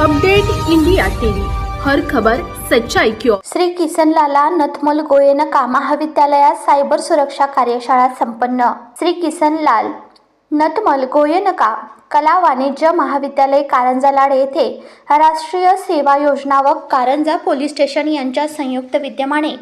Update India TV. हर खबर सच्चाई की ओर श्री किसनलाला नथमल गोयनका महाविद्यालयात सायबर सुरक्षा कार्यशाळा संपन्न. श्री किसनलाल नथमल गोयनका कला वाणिज्य महाविद्यालय कारंजा लाड येथे राष्ट्रीय सेवा योजना व कारंजा पोलीस स्टेशन यांच्या संयुक्त विद्यमाने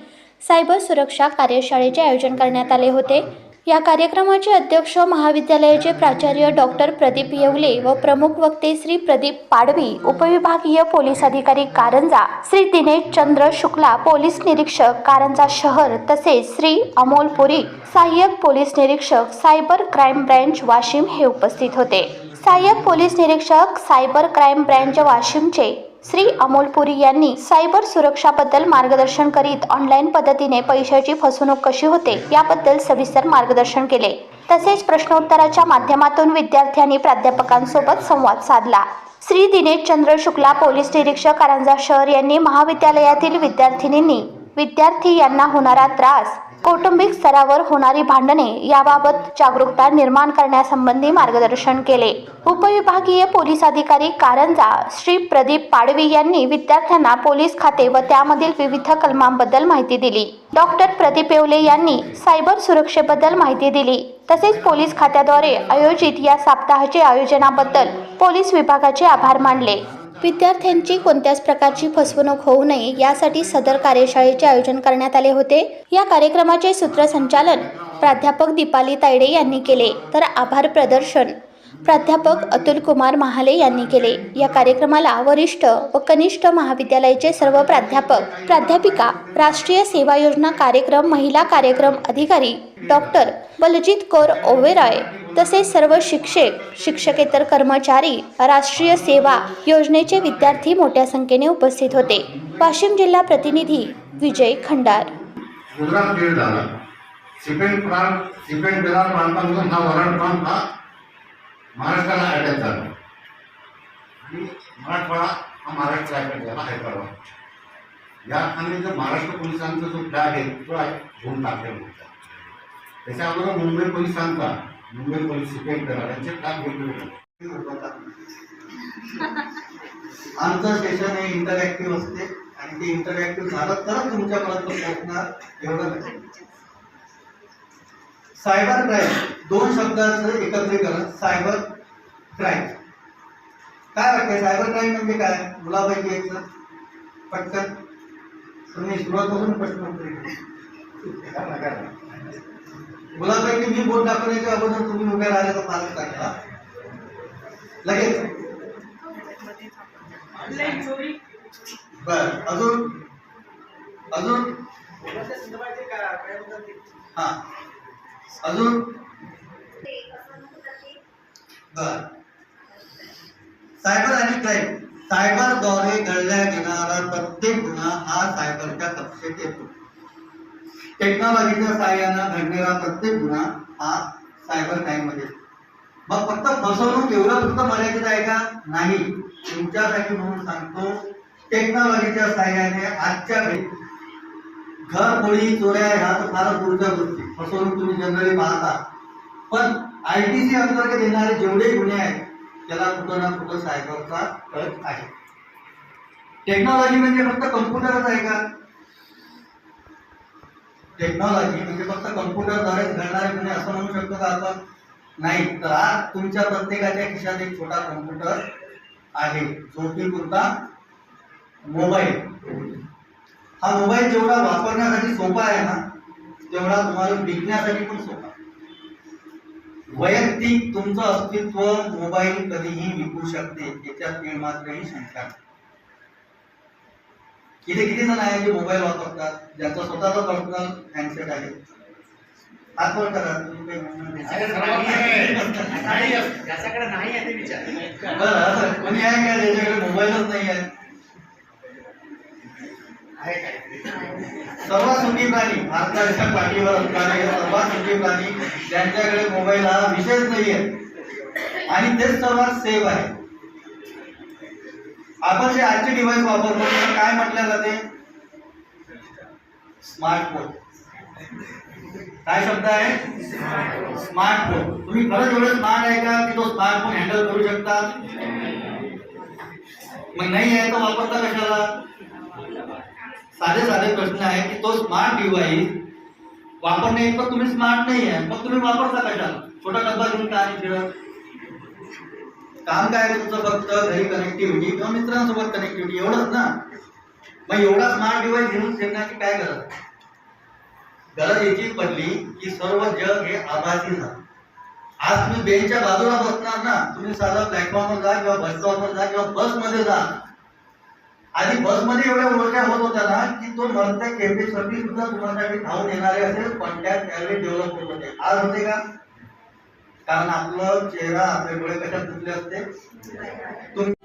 सायबर सुरक्षा कार्यशाळेचे आयोजन करण्यात आले होते. या कार्यक्रमाचे अध्यक्ष महाविद्यालयाचे प्राचार्य डॉक्टर प्रदीप येवले व प्रमुख वक्ते श्री प्रदीप पाडवी उपविभागीय पोलीस अधिकारी कारंजा श्री दिनेश चंद्र शुक्ला पोलीस निरीक्षक कारंजा शहर तसेच श्री अमोल पुरी सहाय्यक पोलीस निरीक्षक सायबर क्राईम ब्रँच वाशिम हे उपस्थित होते. सहाय्यक पोलीस निरीक्षक सायबर क्राईम ब्रँच वाशिमचे श्री अमोल पुरी यांनी सायबर सुरक्षाबद्दल मार्गदर्शन करीत ऑनलाईन पद्धतीने पैशाची फसवणूक कशी होते याबद्दल सविस्तर मार्गदर्शन केले. तसेच प्रश्नोत्तराच्या माध्यमातून विद्यार्थ्यांनी प्राध्यापकांसोबत संवाद साधला. श्री दिनेश चंद्र शुक्ला पोलीस निरीक्षक कारंजा शहर यांनी महाविद्यालयातील विद्यार्थिनींनी विद्यार्थी यांना होणारा त्रास कौटुंबिक स्तरावर होणारी भांडणे याबाबत जागरूकता निर्माण करण्यासंबंधी मार्गदर्शन केले. उपविभागीय पोलीस अधिकारी कारंजा श्री प्रदीप पाडवी यांनी विद्यार्थ्यांना पोलीस खाते व त्यामधील विविध कलमांबद्दल माहिती दिली. डॉक्टर प्रदीप येवले यांनी सायबर सुरक्षेबद्दल माहिती दिली. तसेच पोलीस खात्याद्वारे आयोजित या सप्ताहाचे आयोजनाबद्दल पोलीस विभागाचे आभार मानले. विद्यार्थ्यांची कोणत्याच प्रकारची फसवणूक होऊ नये यासाठी सदर कार्यशाळेचे आयोजन करण्यात आले होते. या कार्यक्रमाचे सूत्रसंचालन प्राध्यापक दीपाली तायडे यांनी केले. तर आभार प्रदर्शन. प्राध्यापक अतुल कुमार महाले यांनी केले. या कार्यक्रमाला वरिष्ठ व कनिष्ठ महाविद्यालयाचे सर्व प्राध्यापक प्राध्यापिका राष्ट्रीय सेवा योजना कार्यक्रम महिला कार्यक्रम अधिकारी डॉक्टर बलजीत कौर ओवेरॉय तसेच सर्व शिक्षक शिक्षकेतर कर्मचारी राष्ट्रीय सेवा योजनेचे विद्यार्थी मोठ्या संख्येने उपस्थित होते. वाशिम जिल्हा प्रतिनिधी विजय खंडार. गुजरात सिपेंट प्रांत सिपेंट बेलार प्रांतामधून हा वरण प्रांत हा महाराष्ट्राला अटॅच झाला. आणि मराठवाडा हा महाराष्ट्राला अटॅच झाला हैदराबाद या आणि जर महाराष्ट्र पोलिसांचा जो फ्लॅग आहे तो आहे घेऊन टाकलेला होता त्याच्याबरोबर मुंबई पोलिसांचा मुंबई पोलीस सिपेंट बेलार यांचे फ्लॅग घेतले आमचं सेशन हे इंटरॅक्टिव्ह असते. आणि ते इंटरॅक्टिव्ह झालं तरच तुमच्यापर्यंत पोहोचणार एवढं नाही. Cyber crime. दोन शब्दाचं एकत्रीकरण सायबर क्राईम. काय वाटतंय? सायबर क्राईम म्हणजे काय? मुलापैकी एक पटकन. तुम्ही सुरुवात प्रश्न मुलापैकी मी बोट दाखवण्याच्या अगोदर तुम्ही उभ्या राहिल्याचा फारच टाकला लगेच. बर अजून? अजून? हा. अजून? बर. सायबर आणि क्राईम सायबरद्वारे घडल्या गेणारा प्रत्येक गुन्हा हा सायबरच्या कक्षेत येतो. टेक्नॉलॉजीच्या सहाय्यानं घडणारा प्रत्येक गुन्हा हा सायबर क्राईममध्ये मग फक्त फसवणूक एवढं फक्त मर्यादित आहे का? नाही. तुमच्यासाठी म्हणून सांगतो टेक्नॉलॉजीच्या सहाय्याने आजच्या वेळी घर पोळी चोऱ्या ह्या तर फारच दूरच्या गोष्टी. फसवणूक तुम्ही जनरली पाहता. पण आय टी सी अंतर्गत येणारे जेवढे गुन्हे आहेत त्याला कुठं ना कुठं सायबरचा टच आहे. टेक्नॉलॉजी म्हणजे फक्त कम्प्युटरच आहे का? टेक्नॉलॉजी म्हणजे फक्त कम्प्युटरद्वारेच घडणारे गुन्हे असं म्हणू शकतो का आपण? नाही. तर आज तुमच्या प्रत्येकाच्या खिशात एक छोटा कम्प्युटर आहे. जो की पुरता मोबाईल हा मोबाईल जेवढा वापरण्यासाठी सोपा आहे ना तेवढा तुम्हाला विकण्यासाठी पण सोपा. वैयक्तिक तुमचं अस्तित्व मोबाईल कधीही विकू शकते याच्यात मात्रही शंका नाही. इथे किती जण आहे जे मोबाईल वापरतात ज्यांचा स्वतःचा पर्सनल हँडसेट आहे हात करा नाही. आहे ते विचार बरं, कोणी आहे का ज्याच्याकडे मोबाईलच नाही आहे आहे काय सर्व सुखी प्राणी भारताच्या पाठीवर असणारे सर्वात सुखी प्राणी ज्यांच्याकडे मोबाईल हा विषयच नाही आहे आणि तेच सर्वात सेफ आहे. आपण जे आजचे डिव्हाइस वापरतो त्याला काय म्हटलं जाते? स्मार्टफोन काय शब्द आहे? स्मार्टफोन तुम्ही खरंच एवढं स्मार्ट आहे का की तो स्मार्टफोन हँडल करू शकता? मग नाही आहे तो वापरता कशाला? साधे साधे प्रश्न आहे की तो स्मार्ट डिव्हाइस वापरणे पण तुम्ही स्मार्ट नाही आहे. मग तुम्ही वापरता कशाला? छोटा डब्बा घेऊन काय फिरत काम काय तुमचं फक्त? घरी कनेक्टिव्हिटी किंवा मित्रांसोबत कनेक्टिव्हिटी एवढंच ना? मग एवढा स्मार्ट डिव्हाइस घेऊन फिरण्याची काय गरज? गरज याची पडली की सर्व जग हे आभासी झालं. आज तुम्ही बेंचच्या बाजूला बसणार ना? तुम्ही साधा प्लॅटफॉर्मवर जा किंवा बस स्टॉपवर जा किंवा बसमध्ये जा. आधी बसमध्ये एवढ्या ओळख्या होत होत्या ना की तो मरत्या खेपेसाठी सुद्धा तुम्हासाठी धावून येणारे असेल कॉन्टॅक्ट त्यावेळी डेव्हलप होत होते. आज होते का? कारण आपलं चेहरा आपल्यामुळे डोळे कशात धुतले असते?